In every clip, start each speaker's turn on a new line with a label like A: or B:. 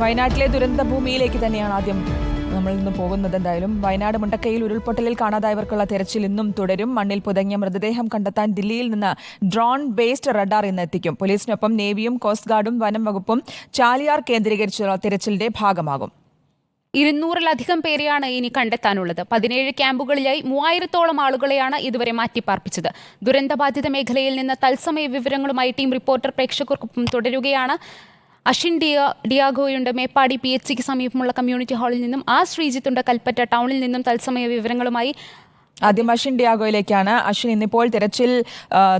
A: വയനാട്ടിലെ ദുരന്ത ഭൂമിയിലേക്ക് തന്നെയാണ് ആദ്യം നമ്മൾ ഇന്ന് പോകുന്നത്. എന്തായാലും വയനാട് മുണ്ടക്കയിൽ ഉരുൾപൊട്ടലിൽ കാണാതായവർക്കുള്ള തെരച്ചിൽ ഇന്നും തുടരും. മണ്ണിൽ പുതങ്ങിയ മൃതദേഹം കണ്ടെത്താൻ ദില്ലിയിൽ നിന്ന് ഡ്രോൺ ബേസ്ഡ് റഡാർ ഇന്ന് എത്തിക്കും. പോലീസിനൊപ്പം നേവിയും കോസ്റ്റ് ഗാർഡും വനം വകുപ്പും ചാലിയാർ കേന്ദ്രീകരിച്ചുള്ള തെരച്ചിലിന്റെ ഭാഗമാകും.
B: ഇരുന്നൂറിലധികം പേരെയാണ് ഇനി കണ്ടെത്താനുള്ളത്. പതിനേഴ് ക്യാമ്പുകളിലായി മൂവായിരത്തോളം ആളുകളെയാണ് ഇതുവരെ മാറ്റിപ്പാർപ്പിച്ചത്. ദുരന്തബാധിത മേഖലയിൽ നിന്ന് തത്സമയ വിവരങ്ങളുമായി ടീം റിപ്പോർട്ടർ പ്രേക്ഷകർക്കൊപ്പം തുടരുകയാണ്. അഷിൻ ഡിയോ ഡിയാഗോയുണ്ട്. മേപ്പാടി പി എച്ച് സിക്ക് സമീപമുള്ള കമ്മ്യൂണിറ്റി ഹാളിൽ നിന്നും ആ ശ്രീജിത്തുണ്ട്. കൽപ്പറ്റ ടൗണിൽ നിന്നും തത്സമയ വിവരങ്ങളുമായി
A: ആദ്യം അശ്വിൻ ഡിയാഗോയിലേക്കാണ് അശ്വിൻ ഇന്നിപ്പോൾ തിരച്ചിൽ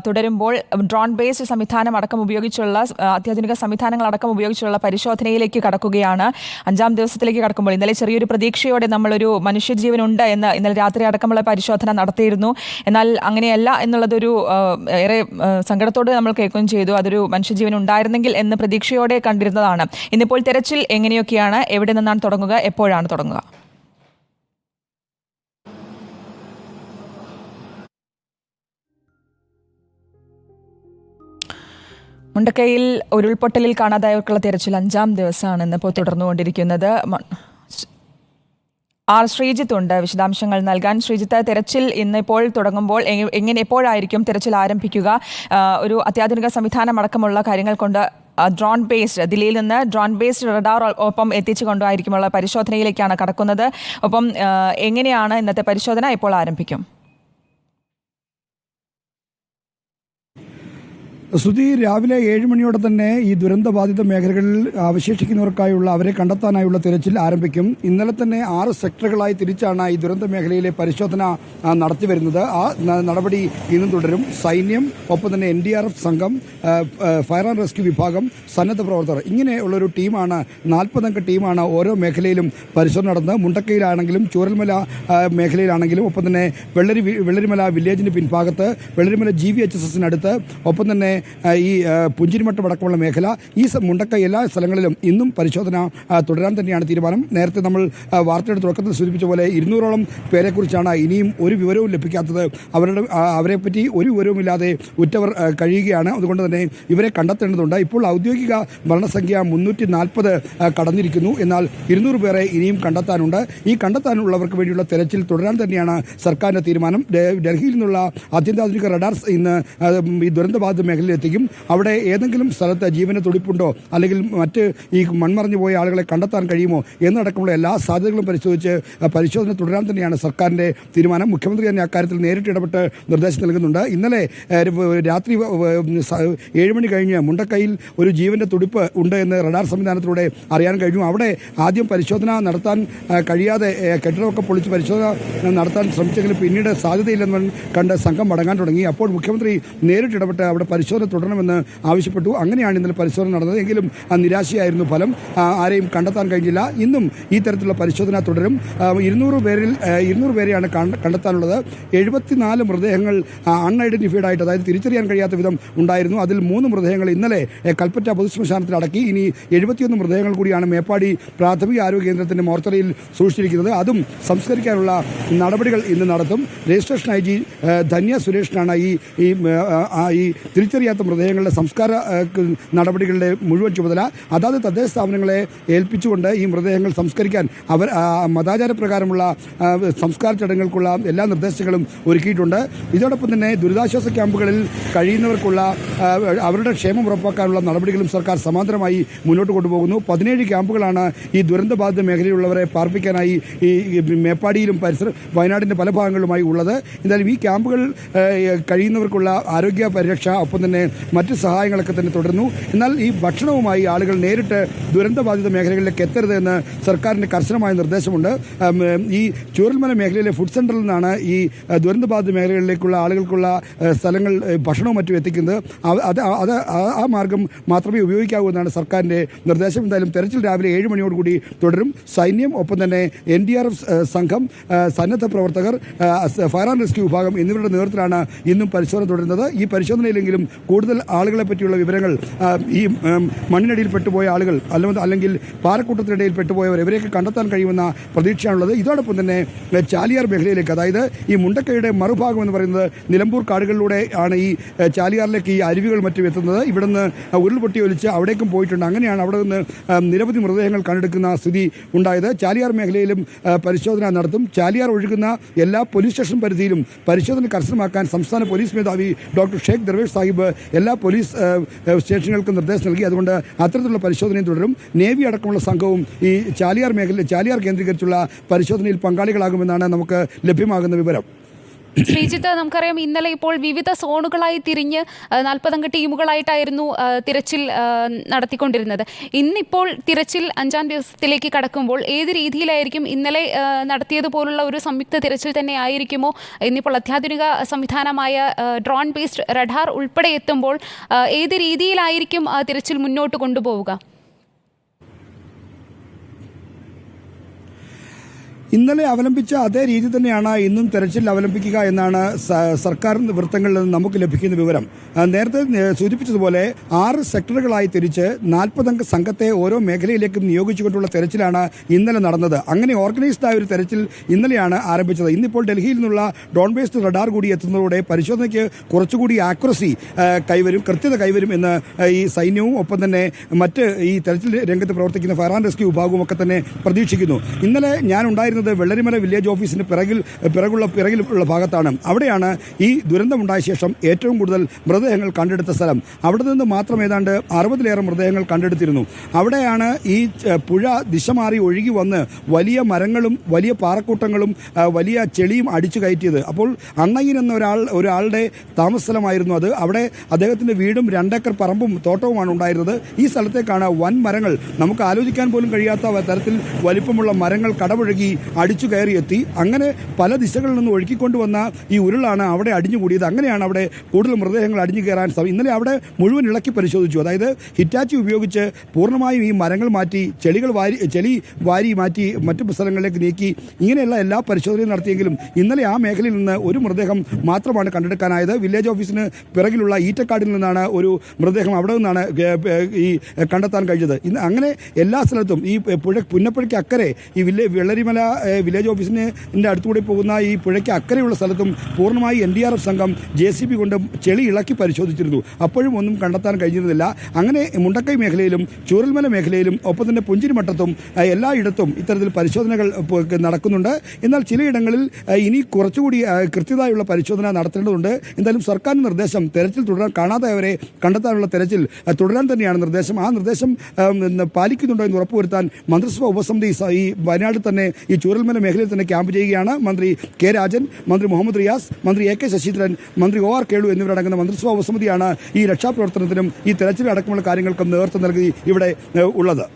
A: തുടരുമ്പോൾ ഡ്രോൺ ബേസ്ഡ് സംവിധാനം അടക്കം ഉപയോഗിച്ചുള്ള അത്യാധുനിക സംവിധാനങ്ങൾ അടക്കം ഉപയോഗിച്ചുള്ള പരിശോധനയിലേക്ക് കടക്കുകയാണ്. അഞ്ചാം ദിവസത്തിലേക്ക് കടക്കുമ്പോൾ ഇന്നലെ ചെറിയൊരു പ്രതീക്ഷയോടെ നമ്മളൊരു മനുഷ്യജീവനുണ്ട് എന്ന് ഇന്നലെ രാത്രി അടക്കമുള്ള പരിശോധന നടത്തിയിരുന്നു. എന്നാൽ അങ്ങനെയല്ല എന്നുള്ളതൊരു ഏറെ സങ്കടത്തോടെ നമ്മൾ കേൾക്കുകയും ചെയ്തു. അതൊരു മനുഷ്യജീവൻ ഉണ്ടായിരുന്നെങ്കിൽ എന്ന് പ്രതീക്ഷയോടെ കണ്ടിരുന്നതാണ്. ഇന്നിപ്പോൾ തിരച്ചിൽ എങ്ങനെയൊക്കെയാണ്? എവിടെ നിന്നാണ് തുടങ്ങുക? എപ്പോഴാണ് തുടങ്ങുക? മുണ്ടക്കയിൽ ഉരുൾപൊട്ടലിൽ കാണാതായവർക്കുള്ള തിരച്ചിൽ അഞ്ചാം ദിവസമാണ് ഇന്നിപ്പോൾ തുടർന്നുകൊണ്ടിരിക്കുന്നത്. ആർ ശ്രീജിത്ത് ഉണ്ട്. വിശദാംശങ്ങൾ നൽകാൻ ശ്രീജിത്ത്. തെരച്ചിൽ ഇന്നിപ്പോൾ തുടങ്ങുമ്പോൾ എങ്ങനെ എപ്പോഴായിരിക്കും തിരച്ചിൽ ആരംഭിക്കുക? ഒരു അത്യാധുനിക സംവിധാനം അടക്കമുള്ള കാര്യങ്ങൾ കൊണ്ട് ഡ്രോൺ ബേസ്ഡ് ദില്ലിയിൽ നിന്ന് ഡ്രോൺ ബേസ്ഡ് റഡാർ ഒപ്പം എത്തിച്ചുകൊണ്ടായിരിക്കുമുള്ള പരിശോധനയിലേക്കാണ് കടക്കുന്നത്. ഒപ്പം എങ്ങനെയാണ് ഇന്നത്തെ പരിശോധന ഇപ്പോൾ ആരംഭിക്കും?
C: ശ്രുതി രാവിലെ ഏഴ് മണിയോടെ തന്നെ ഈ ദുരന്തബാധിത മേഖലകളിൽ അവശേഷിക്കുന്നവർക്കായുള്ള അവരെ കണ്ടെത്താനായുള്ള തിരച്ചിൽ ആരംഭിക്കും. ഇന്നലെ തന്നെ ആറ് സെക്ടറുകളായി തിരിച്ചാണ് ഈ ദുരന്ത മേഖലയിലെ പരിശോധന നടത്തി വരുന്നത്. ആ നടപടി ഇന്നും തുടരും. സൈന്യം ഒപ്പം തന്നെ എൻ ഡി ആർ എഫ് സംഘം ഫയർ ആൻഡ് റെസ്ക്യൂ വിഭാഗം സന്നദ്ധ പ്രവർത്തകർ. ഇങ്ങനെയുള്ളൊരു ടീമാണ് നാൽപ്പതംഗ ടീമാണ് ഓരോ മേഖലയിലും പരിശോധന നടന്നത് മുണ്ടക്കയിലാണെങ്കിലും ചൂരൽമല മേഖലയിലാണെങ്കിലും ഒപ്പം തന്നെ വെള്ളരി വെള്ളരിമല വില്ലേജിന് പിൻഭാഗത്ത് Vellarimala G V H S എസിനടുത്ത് ഒപ്പം തന്നെ ഈ പുഞ്ചിരിമട്ടം അടക്കമുള്ള മേഖല ഈ മുണ്ടക്ക എല്ലാ സ്ഥലങ്ങളിലും ഇന്നും പരിശോധന തുടരാൻ തന്നെയാണ് തീരുമാനം. നേരത്തെ നമ്മൾ വാർത്തയുടെ തുടക്കത്തിൽ സൂചിപ്പിച്ച പോലെ ഇരുന്നൂറോളം പേരെക്കുറിച്ചാണ് ഇനിയും ഒരു വിവരവും ലഭിക്കാത്തത്. അവരുടെ അവരെപ്പറ്റി ഒരു വിവരവുമില്ലാതെ ഉറ്റവർ കഴിയുകയാണ്. അതുകൊണ്ട് തന്നെ ഇവരെ കണ്ടെത്തേണ്ടതുണ്ട്. ഇപ്പോൾ ഔദ്യോഗിക മരണസംഖ്യ മുന്നൂറ്റി നാൽപ്പത് കടന്നിരിക്കുന്നു. എന്നാൽ ഇരുന്നൂറ് പേരെ ഇനിയും കണ്ടെത്താനുണ്ട്. ഈ കണ്ടെത്താനുള്ളവർക്ക് വേണ്ടിയുള്ള തെരച്ചിൽ തുടരാൻ തന്നെയാണ് സർക്കാരിന്റെ തീരുമാനം. ഡൽഹിയിൽ നിന്നുള്ള അത്യന്താധുനിക റഡാർസ് ഇന്ന് ഈ ദുരന്തബാധിത മേഖലയിൽ എത്തിക്കും അവിടെ ഏതെങ്കിലും സ്ഥലത്ത് ജീവന തുടിപ്പുണ്ടോ? അല്ലെങ്കിൽ മറ്റ് ഈ മൺമറഞ്ഞു പോയ ആളുകളെ കണ്ടെത്താൻ കഴിയുമോ? എന്നടക്കമുള്ള എല്ലാ സാധ്യതകളും പരിശോധിച്ച് പരിശോധന തുടരാൻ തന്നെയാണ് സർക്കാരിന്റെ തീരുമാനം. മുഖ്യമന്ത്രി തന്നെ അക്കാര്യത്തിൽ നേരിട്ട് ഇടപെട്ട് നിർദ്ദേശം നൽകുന്നുണ്ട്. ഇന്നലെ രാത്രി ഏഴ് മണി കഴിഞ്ഞ് മുണ്ടക്കൈയിൽ ഒരു ജീവന്റെ തുടിപ്പ് ഉണ്ട് എന്ന് റഡാർ സംവിധാനത്തിലൂടെ അറിയാൻ കഴിഞ്ഞു. അവിടെ ആദ്യം പരിശോധന നടത്താൻ കഴിയാതെ കെട്ടിടമൊക്കെ പൊളിച്ച് പരിശോധന നടത്താൻ ശ്രമിച്ചെങ്കിലും പിന്നീട് സാധ്യതയില്ലെന്ന് കണ്ട് സംഘം മടങ്ങാൻ തുടങ്ങി. അപ്പോൾ മുഖ്യമന്ത്രി നേരിട്ട് ഇടപെട്ട് അവിടെ പരിശോധന തുടരണമെന്ന് ആവശ്യപ്പെട്ടു. അങ്ങനെയാണ് ഇന്നലെ പരിശോധന നടന്നത്. എങ്കിലും ആ, നിരാശയായിരുന്നു ഫലം. ആരെയും കണ്ടെത്താൻ കഴിഞ്ഞില്ല. ഇന്നും ഈ തരത്തിലുള്ള പരിശോധന തുടരും. ഇരുന്നൂറ് പേരിൽ ഇരുന്നൂറ് പേരെയാണ് കണ്ട- കണ്ടെത്താനുള്ളത്. എഴുപത്തിനാല് മൃതദേഹങ്ങൾ അൺഐഡന്റിഫൈഡ് ആയിട്ട് അതായത് തിരിച്ചറിയാൻ കഴിയാത്ത വിധം ഉണ്ടായിരുന്നു. അതിൽ മൂന്ന് മൃതദേഹങ്ങൾ ഇന്നലെ കൽപ്പറ്റ പൊതുശ്മശാനത്തിൽ അടക്കി. ഇനി എഴുപത്തിയൊന്ന് മൃതദേഹങ്ങൾ കൂടിയാണ് മേപ്പാടി പ്രാഥമിക ആരോഗ്യ കേന്ദ്രത്തിന്റെ മോർച്ചറിയിൽ സൂക്ഷിച്ചിരിക്കുന്നത്. അതും സംസ്കരിക്കാനുള്ള നടപടികൾ ഇന്ന് നടത്തും. രജിസ്ട്രേഷൻ ഐ ജി ധന്യ സുരേഷിനാണ് ഈ ഈ ഈ തിരിച്ചറിയാത്ത മൃതദേഹങ്ങളുടെ സംസ്കാര നടപടികളുടെ മുഴുവൻ ചുമതല അതാത് തദ്ദേശ സ്ഥാപനങ്ങളെ ഏൽപ്പിച്ചുകൊണ്ട് ഈ മൃതദേഹങ്ങൾ സംസ്കരിക്കാൻ അവർ മതാചാരപ്രകാരമുള്ള മതാചാര പ്രകാരമുള്ള സംസ്കാര ചടങ്ങുകൾക്കുള്ള എല്ലാ നിർദ്ദേശങ്ങളും ഒരുക്കിയിട്ടുണ്ട്. ഇതോടൊപ്പം തന്നെ ദുരിതാശ്വാസ ക്യാമ്പുകളിൽ കഴിയുന്നവർക്കുള്ള അവരുടെ ക്ഷേമം ഉറപ്പാക്കാനുള്ള നടപടികളും സർക്കാർ സമാന്തരമായി മുന്നോട്ട് കൊണ്ടുപോകുന്നു. പതിനേഴ് ക്യാമ്പുകളാണ് ഈ ദുരന്തബാധിത മേഖലയിലുള്ളവരെ പാർപ്പിക്കാനായി ഈ മേപ്പാടിയിലും പരിസര വയനാടിന്റെ പല ഭാഗങ്ങളിലുമായി ഉള്ളത്. എന്തായാലും ഈ ക്യാമ്പുകൾ കഴിയുന്നവർക്കുള്ള ആരോഗ്യ പരിരക്ഷ ഒപ്പം തന്നെ മറ്റ് സഹായങ്ങളൊക്കെ തന്നെ തുടരുന്നു. എന്നാൽ ഈ ഭക്ഷണവുമായി ആളുകൾ നേരിട്ട് ദുരന്തബാധിത മേഖലകളിലേക്ക് എത്തരുത് എന്ന് സർക്കാരിന്റെ കർശനമായ നിർദ്ദേശമുണ്ട്. ഈ ചൂരൽമല മേഖലയിലെ ഫുഡ് സെന്ററിൽ നിന്നാണ് ഈ ദുരന്തബാധിത മേഖലകളിലേക്കുള്ള ആളുകൾക്കുള്ള സ്ഥലങ്ങൾ ഭക്ഷണവും മറ്റും എത്തിക്കുന്നത്. അത് അത് ആ- മാർഗം മാത്രമേ ഉപയോഗിക്കാവൂ എന്നാണ് സർക്കാരിന്റെ നിർദ്ദേശം. എന്തായാലും തെരച്ചിൽ രാവിലെ ഏഴ് മണിയോടുകൂടി തുടരും. സൈന്യം ഒപ്പം തന്നെ എൻ ഡി ആർ എഫ് സംഘം സന്നദ്ധ പ്രവർത്തകർ ഫയർ ആൻഡ് റെസ്ക്യൂ വിഭാഗം എന്നിവരുടെ നേതൃത്വത്തിലാണ് ഇന്നും പരിശോധന തുടരുന്നത്. ഈ പരിശോധനയിലെങ്കിലും കൂടുതൽ ആളുകളെ പറ്റിയുള്ള വിവരങ്ങൾ ഈ മണ്ണിനടിയിൽ പെട്ടുപോയ ആളുകൾ അല്ലെങ്കിൽ അല്ലെങ്കിൽ പാറക്കൂട്ടത്തിനിടയിൽ പെട്ടുപോയവർ ഇവരെയൊക്കെ കണ്ടെത്താൻ കഴിയുമെന്ന പ്രതീക്ഷയാണുള്ളത്. ഇതോടൊപ്പം തന്നെ ചാലിയാർ മേഖലയിലേക്ക് അതായത് ഈ മുണ്ടക്കയുടെ മറുഭാഗം എന്ന് പറയുന്നത് നിലമ്പൂർ കാടുകളിലൂടെ ആണ് ഈ ചാലിയാറിലേക്ക് ഈ അരുവികൾ മറ്റും എത്തുന്നത്. ഇവിടുന്ന് ഉരുൾപൊട്ടി ഒലിച്ച് അവിടേക്കും പോയിട്ടുണ്ട്. അങ്ങനെയാണ് അവിടെ നിന്ന് നിരവധി മൃതദേഹങ്ങൾ കണ്ടെടുക്കുന്ന സ്ഥിതി ഉണ്ടായത്. ചാലിയാർ മേഖലയിലും പരിശോധന നടത്തും. ചാലിയാർ ഒഴുകുന്ന എല്ലാ പോലീസ് സ്റ്റേഷൻ പരിധിയിലും പരിശോധന കർശനമാക്കാൻ സംസ്ഥാന പോലീസ് മേധാവി ഡോക്ടർ ഷേഖ് ദർവേഷ് സാഹിബ് എല്ലാ പോലീസ് സ്റ്റേഷനുകൾക്കും നിർദ്ദേശം നൽകി. അതുകൊണ്ട് അത്തരത്തിലുള്ള പരിശോധനയും തുടരും. നേവി അടക്കമുള്ള സംഘവും ഈ ചാലിയാർ മേഖല ചാലിയാർ കേന്ദ്രീകരിച്ചുള്ള പരിശോധനയിൽ പങ്കാളികളാകുമെന്നാണ് നമുക്ക് ലഭ്യമാകുന്ന വിവരം.
B: ശ്രീജിത്ത് നമുക്കറിയാം ഇന്നലെ ഇപ്പോൾ വിവിധ സോണുകളായി തിരിഞ്ഞ് നാൽപ്പതംഗ ടീമുകളായിട്ടായിരുന്നു തിരച്ചിൽ നടത്തിക്കൊണ്ടിരുന്നത്. ഇന്നിപ്പോൾ തിരച്ചിൽ അഞ്ചാം ദിവസത്തിലേക്ക് കടക്കുമ്പോൾ ഏത് രീതിയിലായിരിക്കും ഇന്നലെ നടത്തിയതുപോലുള്ള ഒരു സംയുക്ത തിരച്ചിൽ തന്നെ ആയിരിക്കുമോ? ഇന്നിപ്പോൾ അത്യാധുനിക സംവിധാനമായ ഡ്രോൺ ബേസ്ഡ് റഡാർ ഉൾപ്പെടെ എത്തുമ്പോൾ ഏത് രീതിയിലായിരിക്കും തിരച്ചിൽ മുന്നോട്ട് കൊണ്ടുപോവുക?
C: ഇന്നലെ അവലംബിച്ച അതേ രീതി തന്നെയാണ് ഇന്നും തെരച്ചിൽ അവലംബിക്കുക എന്നാണ് സർക്കാർ വൃത്തങ്ങളിൽ നിന്ന് നമുക്ക് ലഭിക്കുന്ന വിവരം. നേരത്തെ സൂചിപ്പിച്ചതുപോലെ ആറ് സെക്ടറുകളായി തിരിച്ച് നാൽപ്പതംഗ സംഘത്തെ ഓരോ മേഖലയിലേക്കും നിയോഗിച്ചുകൊണ്ടുള്ള തെരച്ചിലാണ് ഇന്നലെ നടന്നത്. അങ്ങനെ ഓർഗനൈസ്ഡ് ആയ ഒരു തെരച്ചിൽ ഇന്നലെയാണ് ആരംഭിച്ചത്. ഇന്നിപ്പോൾ ഡൽഹിയിൽ നിന്നുള്ള ഡോൺ ബേസ്ഡ് റഡാർ കൂടി എത്തുന്നതോടെ പരിശോധനയ്ക്ക് കുറച്ചുകൂടി ആക്യുറസി കൈവരും കൃത്യത കൈവരും എന്ന് ഈ സൈന്യവും ഒപ്പം തന്നെ മറ്റ് ഈ തെരച്ചിൽ രംഗത്ത് പ്രവർത്തിക്കുന്ന ഫയർ ആൻഡ് റെസ്ക്യൂ വിഭാഗവും ഒക്കെ തന്നെ പ്രതീക്ഷിക്കുന്നു. ഇന്നലെ ഞാൻ ഉണ്ടായിരുന്നത് വെള്ളരിമല വില്ലേജ് ഓഫീസിന് പിറകിൽ പിറകുള്ള പിറകിലുള്ള ഭാഗത്താണ്. അവിടെയാണ് ഈ ദുരന്തമുണ്ടായ ശേഷം ഏറ്റവും കൂടുതൽ മൃതദേഹങ്ങൾ കണ്ടെടുത്ത സ്ഥലം. അവിടെ നിന്ന് മാത്രം ഏതാണ്ട് അറുപതിലേറെ മൃതദേഹങ്ങൾ കണ്ടെടുത്തിരുന്നു. അവിടെയാണ് ഈ പുഴ ദിശ മാറി ഒഴുകി വന്ന് വലിയ മരങ്ങളും വലിയ പാറക്കൂട്ടങ്ങളും വലിയ ചെളിയും അടിച്ചു കയറ്റിയത്. അപ്പോൾ അണ്ണയ്യൻ എന്ന ഒരാൾ ഒരാളുടെ താമസ സ്ഥലമായിരുന്നു അത്. അവിടെ അദ്ദേഹത്തിന്റെ വീടും രണ്ടേക്കർ പറമ്പും തോട്ടവുമാണ് ഉണ്ടായിരുന്നത്. ഈ സ്ഥലത്തേക്കാണ് വൻ മരങ്ങൾ നമുക്ക് ആലോചിക്കാൻ പോലും കഴിയാത്ത തരത്തിൽ വലിപ്പമുള്ള മരങ്ങൾ കടപുഴകി അടിച്ചു കയറിയെത്തി. അങ്ങനെ പല ദിശകളിൽ നിന്ന് ഒഴുക്കിക്കൊണ്ടുവന്ന ഈ ഉരുളാണ് അവിടെ അടിഞ്ഞുകൂടിയത്. അങ്ങനെയാണ് അവിടെ കൂടുതൽ മൃതദേഹങ്ങൾ അടിഞ്ഞു കയറാൻ ഇന്നലെ അവിടെ മുഴുവൻ ഇളക്കി പരിശോധിച്ചു. അതായത് ഹിറ്റാച്ചി ഉപയോഗിച്ച് പൂർണമായും ഈ മരങ്ങൾ മാറ്റി ചെളികൾ വാരി ചെളി വാരി മാറ്റി മറ്റു സ്ഥലങ്ങളിലേക്ക് നീക്കി ഇങ്ങനെയുള്ള എല്ലാ പരിശോധനയും നടത്തിയെങ്കിലും ഇന്നലെ ആ മേഖലയിൽ നിന്ന് ഒരു മൃതദേഹം മാത്രമാണ് കണ്ടെടുക്കാനായത്. വില്ലേജ് ഓഫീസിന് പിറകിലുള്ള ഈറ്റക്കാടിൽ നിന്നാണ് ഒരു മൃതദേഹം അവിടെ നിന്നാണ് ഈ കണ്ടെത്താൻ കഴിഞ്ഞത്. ഇന്ന് അങ്ങനെ എല്ലാ സ്ഥലത്തും ഈ പുഴ പുന്നപ്പുഴയ്ക്ക് അക്കരെ ഈ വില്ലേ വെള്ളരിമല വില്ലേജ് ഓഫീസിന് ന്റെ അടുത്തുകൂടി പോകുന്ന ഈ പുഴയ്ക്ക് അക്കരെയുള്ള സ്ഥലത്തും പൂർണമായി എൻ ഡി ആർ എഫ് സംഘം ജെ സി ബി കൊണ്ട് ചെളി ഇളക്കി പരിശോധിച്ചിരുന്നു. അപ്പോഴും ഒന്നും കണ്ടെത്താൻ കഴിഞ്ഞിരുന്നില്ല. അങ്ങനെ മുണ്ടക്കൈ മേഖലയിലും ചൂരൽമല മേഖലയിലും ഒപ്പം തന്നെ പുഞ്ചിരിമട്ടത്തും എല്ലായിടത്തും ഇത്തരത്തിൽ പരിശോധനകൾ നടക്കുന്നുണ്ട്. എന്നാൽ ചിലയിടങ്ങളിൽ ഇനി കുറച്ചുകൂടി കൃത്യതയുള്ള പരിശോധന നടത്തേണ്ടതുണ്ട്. എന്തായാലും സർക്കാരിന്റെ നിർദ്ദേശം തെരച്ചിൽ തുടരാൻ കാണാതായവരെ കണ്ടെത്താനുള്ള തെരച്ചിൽ തുടരാൻ തന്നെയാണ് നിർദ്ദേശം. ആ നിർദ്ദേശം പാലിക്കുന്നുണ്ടോ എന്ന് ഉറപ്പുവരുത്താൻ മന്ത്രിസഭാ ഉപസമിതി ഈ വയനാട് തന്നെ ഈ ചൂരൽമല മേഖലയിൽ തന്നെ ക്യാമ്പ് ചെയ്യുകയാണ് മന്ത്രി കെ രാജൻ മന്ത്രി മുഹമ്മദ് റിയാസ് മന്ത്രി എ കെ ശശീന്ദ്രൻ മന്ത്രി ഒ ആർ കേളു എന്നിവരടങ്ങുന്ന മന്ത്രിസഭാ ഉപസമിതിയാണ് ഈ രക്ഷാപ്രവർത്തനത്തിനും ഈ തെരച്ചിലടക്കമുള്ള കാര്യങ്ങൾക്കും നേതൃത്വം നൽകി ഇവിടെ ഉള്ളത്.